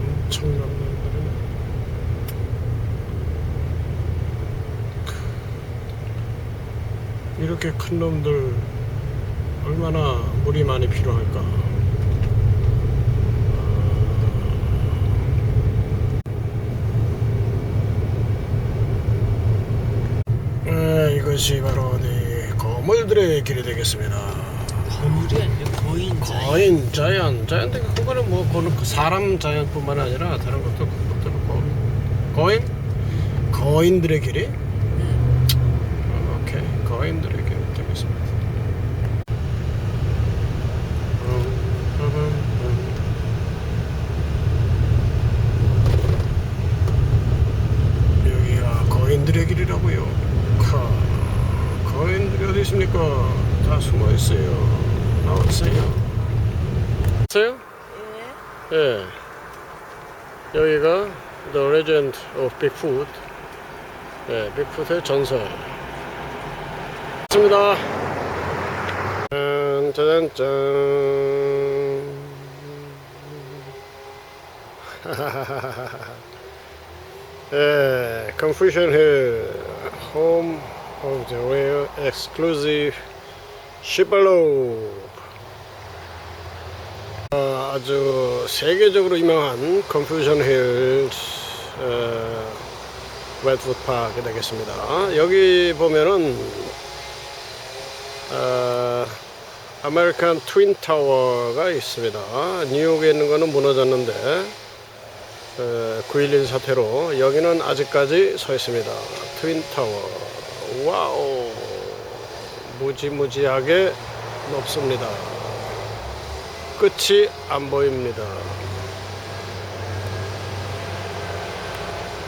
엄청난 놈들은 이렇게 큰 놈들 얼마나 물이 많이 필요할까. 아, 이것이 바로 네 거물들의 길이 되겠습니다. 거물이 아니라 거인자. 거인, 자연, 자연들 그거는 뭐 그거는 그 사람 자연뿐만 아니라 다른 것도 그것도 거 거인, 거인들의 길이. 어, 오케이, 거인들의 길이 되겠습니다. 음, 음, 음. 여기가 거인들의 길이라고요. 카, 있습니까? 다 숨어 있어요. 나오세요. 있어요? 예. 예. 여기가 The Legend of Bigfoot. 예, 빅풋의 전설. 있습니다. 짠, 짜잔, 짠. 예, Hill, home of the rare exclusive Shibalope. 어, 아주 세계적으로 유명한 컨퓨전 힐 어, 웨트푸드 파크 되겠습니다. 여기 보면은 어, 아메리칸 트윈 타워가 있습니다. 뉴욕에 있는 거는 무너졌는데 어, 9.11 사태로 여기는 아직까지 서 있습니다. 트윈 타워. 와우. 무지무지하게 높습니다. 끝이 안 보입니다.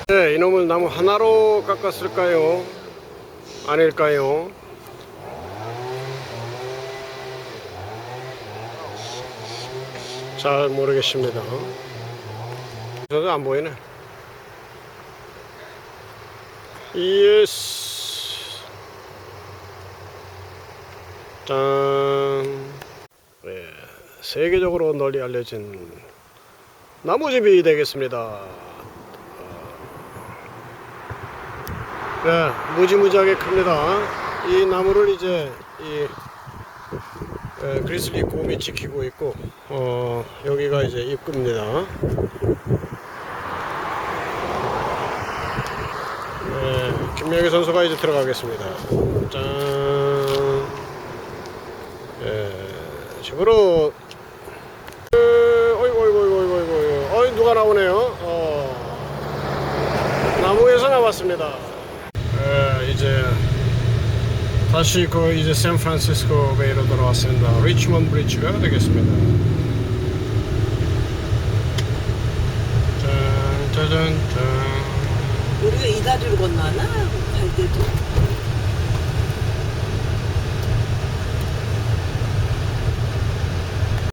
네, 이놈을 나무 하나로 깎았을까요? 아닐까요? 잘 모르겠습니다. 저도 안 보이네. 예스. 짠. 예, 세계적으로 널리 알려진 나무집이 되겠습니다. 네, 무지무지하게 큽니다. 이 나무를 이제 이 에, 그리슬리 곰이 지키고 있고, 어, 여기가 이제 입구입니다. 네, 김명희 선수가 이제 들어가겠습니다. 짠. 예, 집으로. 그, 어이구 어이구 어이구 어이구 어이 누가 나오네요? 어, 나무에서 나왔습니다. 예, 이제 다시 그 이제 샌프란시스코 베이로 돌아왔습니다. 리치먼드 브리지가 되겠습니다. 짠 짜잔 짠. 우리가 이 다리로 건너나? 갈 때도